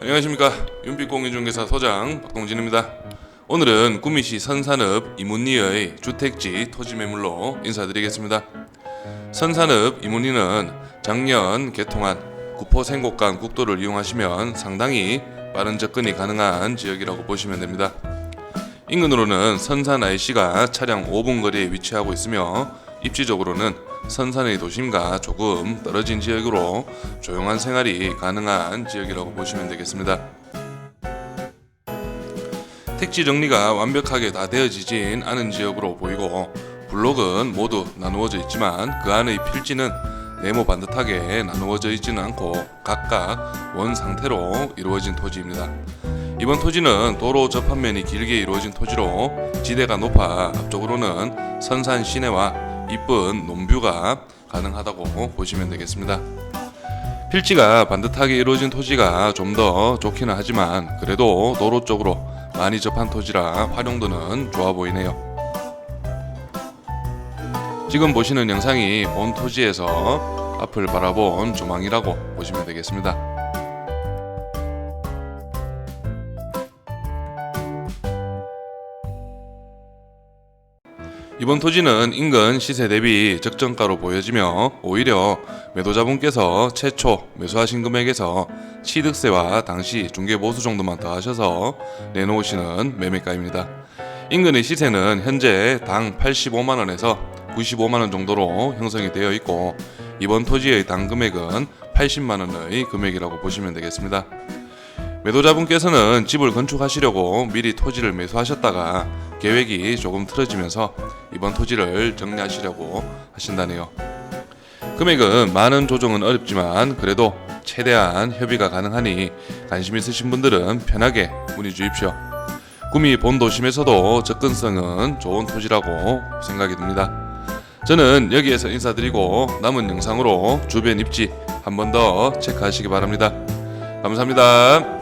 안녕하십니까 윤빛공인중개사 소장 박동진입니다. 오늘은 구미시 선산읍 이문리의 주택지 토지 매물로 인사드리겠습니다. 선산읍 이문리는 작년 개통한 구포 생곡간 국도를 이용하시면 상당히 빠른 접근이 가능한 지역이라고 보시면 됩니다. 인근으로는 선산 IC가 차량 5분 거리에 위치하고 있으며 입지적으로는 선산의 도심과 조금 떨어진 지역으로 조용한 생활이 가능한 지역이라고 보시면 되겠습니다. 택지 정리가 완벽하게 다 되어지진 않은 지역으로 보이고 블록은 모두 나누어져 있지만 그 안의 필지는 네모 반듯하게 나누어져 있지는 않고 각각 원 상태로 이루어진 토지입니다. 이번 토지는 도로 접합면이 길게 이루어진 토지로 지대가 높아 앞쪽으로는 선산 시내와 이쁜 논뷰가 가능하다고 보시면 되겠습니다. 필지가 반듯하게 이루어진 토지가 좀 더 좋기는 하지만 그래도 도로 쪽으로 많이 접한 토지라 활용도는 좋아 보이네요. 지금 보시는 영상이 본 토지에서 앞을 바라본 조망이라고 보시면 되겠습니다. 이번 토지는 인근 시세 대비 적정가로 보여지며 오히려 매도자분께서 최초 매수하신 금액에서 취득세와 당시 중개보수 정도만 더하셔서 내놓으시는 매매가입니다. 인근의 시세는 현재 당 85만원에서 95만원 정도로 형성이 되어 있고 이번 토지의 당 금액은 80만원의 금액이라고 보시면 되겠습니다. 매도자분께서는 집을 건축하시려고 미리 토지를 매수하셨다가 계획이 조금 틀어지면서 이번 토지를 정리하시려고 하신다네요. 금액은 많은 조정은 어렵지만 그래도 최대한 협의가 가능하니 관심 있으신 분들은 편하게 문의 주십시오. 구미 본도심에서도 접근성은 좋은 토지라고 생각이 듭니다. 저는 여기에서 인사드리고 남은 영상으로 주변 입지 한 번 더 체크하시기 바랍니다. 감사합니다.